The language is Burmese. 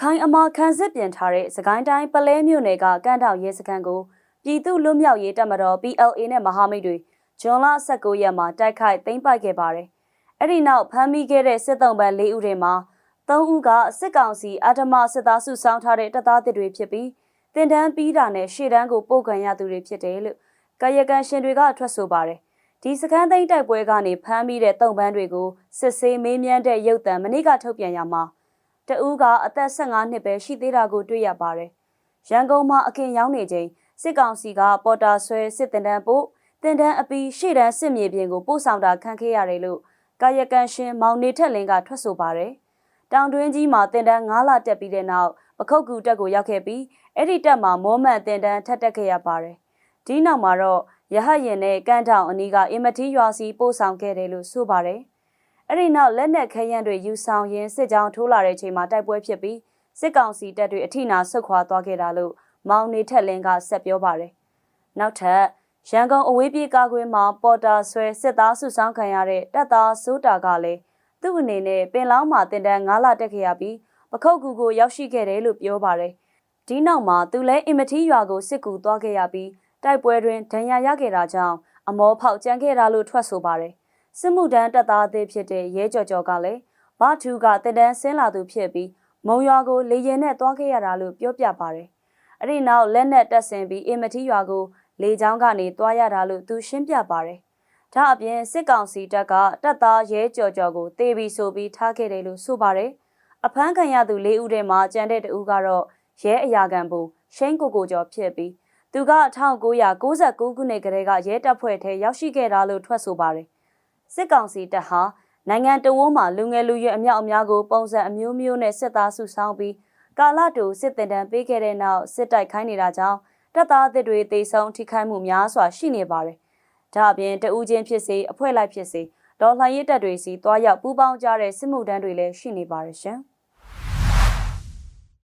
ခိုင်အမာခန်းစစ်ပြင်ထားတဲ့စကိုင်းတိုင်းပလဲမြို့နယ်ကကန့်တောင်ရဲစခန်းကိုပြည်သူ့လွတ်မြောက်ရေးတပ်မတော် PLA နဲ့မဟာမိတ်တွေဂျွန်လ19ရက်မှာတိုက်ခိုက်သိမ်းပိုက်ခဲ့ပါတယ်။အဲ့ဒီနောက်ဖမ်းမိခဲ့တဲ့စစ်တုံးပန်း၄ဦးထဲမှာ၃ဦးကစစ်ကောင်စီအာထမစစ်သားစုဆောင်းထားတဲ့တပ်သားတွေဖြစ်ပြီးတင်တန်းပြီးတာနဲ့ရှေ့တန်းကိုပို့ခံရသူတွေဖြစ်တယ်လို့ကာယကံရှင်တွေကထွက်ဆိုပါတယ်။ဒီစခန်းသိမ်းတိုက်ပွဲကနေဖမ်းမိတဲ့တုံးပန်းတွေကိုစစ်ဆေးမေးမြန်းတဲ့ရုပ်သံမနေ့ကထုတ်ပြန်ရမှာ တဦးကအသက်15နှစ်ပဲရှိသေးတာကိုတွေ့ရပါတယ်။ရန်ကုန်မှာအခင်ရောက်နေချိန်စစ်ကောင်စီကပေါ်တာဆွဲစစ်တင်တန်းပို့တင်တန်းအပီးရှေ့တန်းစစ်မြေပြင်ကိုပို့ဆောင်တာခံခဲ့ရတယ်လို့ကာယကံရှင်မောင်နေထက်လင်းကထွက်ဆိုပါတယ်။တောင်တွင်းကြီးမှာတင်တန်း9လတက်ပြီးတဲ့နောက်ပခုတ်ကူတက်ကိုရောက်ခဲ့ပြီးအဲ့ဒီတက်မှာမောမန်တင်တန်းထက်တက်ခဲ့ရပါတယ်။ဒီနောက်မှာတော့ရဟတ်ရင်နဲ့ကန်းထောင်အနီးကအင်မတီရွာစီပို့ဆောင်ခဲ့တယ်လို့ဆိုပါတယ်။ အဲ့ဒီနောက်လက်နက်ခဲယမ်းတွေယူဆောင်ရင်းစစ်ကြောင်းထိုးလာတဲ့ချိန်မှာတိုက်ပွဲဖြစ်ပြီးစစ်ကောင်စီတပ်တွေအထိနာဆုတ်ခွာသွားခဲ့တာလို့မောင်နေထက်လင်းကဆက်ပြောပါတယ်။နောက်ထပ်ရန်ကုန်အဝေးပြေးကားကွင်းမှာပေါ်တာဆွဲစစ်သားစုဆောင်းခံရတဲ့တပ်သားစိုးတာကလည်းသူ့အနေနဲ့ပင်လောင်းမှာတင်တန်း9လတက်ခဲ့ရပြီးပခုတ်ကူကိုရောက်ရှိခဲ့တယ်လို့ပြောပါတယ်။ဒီနောက်မှာသူလည်းအင်မတီရွာကိုစစ်ကူသွားခဲ့ရပြီးတိုက်ပွဲတွင်ဒဏ်ရာရခဲ့တာကြောင့်အမောဖောက်ကြမ်းခဲ့တာလို့ထွက်ဆိုပါတယ်။ စစ်မှုထမ်းတပ်သားအသေးဖြစ်တဲ့ရဲကြော်ကြော်ကလည်းဘာထူကတင်တန်းဆင်းလာသူဖြစ်ပြီးမုံရွာကိုလေရင်နဲ့သွားခဲ့ရတာလို့ပြောပြပါတယ်။အဲ့ဒီနောက်လက်နက်တက်ဆင်ပြီးအင်မတီရွာကိုလေချောင်းကနေသွားရတာလို့သူရှင်းပြပါတယ်။ဒါအပြင်စစ်ကောင်စီတပ်ကတပ်သားရဲကြော်ကြော်ကိုတေးပြီးဆိုပြီးထားခဲ့တယ်လို့ဆိုပါတယ်။အဖမ်းခံရသူ၄ဦးထဲမှာကျန်တဲ့တဦးကတော့ရဲအရာခံဘူရှိန်ကိုကိုကျော်ဖြစ်ပြီးသူက1999ခုနှစ်ကတည်းကရဲတပ်ဖွဲ့ထဲရောက်ရှိခဲ့တာလို့ထွက်ဆိုပါတယ်။ စစ်ကောင်စီတပ်ဟာနိုင်ငံတော်ဝန်မှလူငယ်လူရွယ်အမြောက်အများကိုပုံစံအမျိုးမျိုးနဲ့စစ်သားစုဆောင်းပြီးကာလတူစစ်တင်တန်းပေးခဲ့တဲ့နောက်စစ်တိုက်ခိုင်းနေတာကြောင့်တပ်သားအသစ်တွေတေဆုံးထိခိုက်မှုများစွာရှိနေပါတယ်။ဒါအပြင်တဦးချင်းဖြစ်စေအဖွဲ့လိုက်ဖြစ်စေဒေါ်လှန်ရေးတပ်တွေစီတွားရောက်ပူးပေါင်းကြတဲ့စစ်မှုတန်းတွေလည်းရှိနေပါတယ်ရှင်။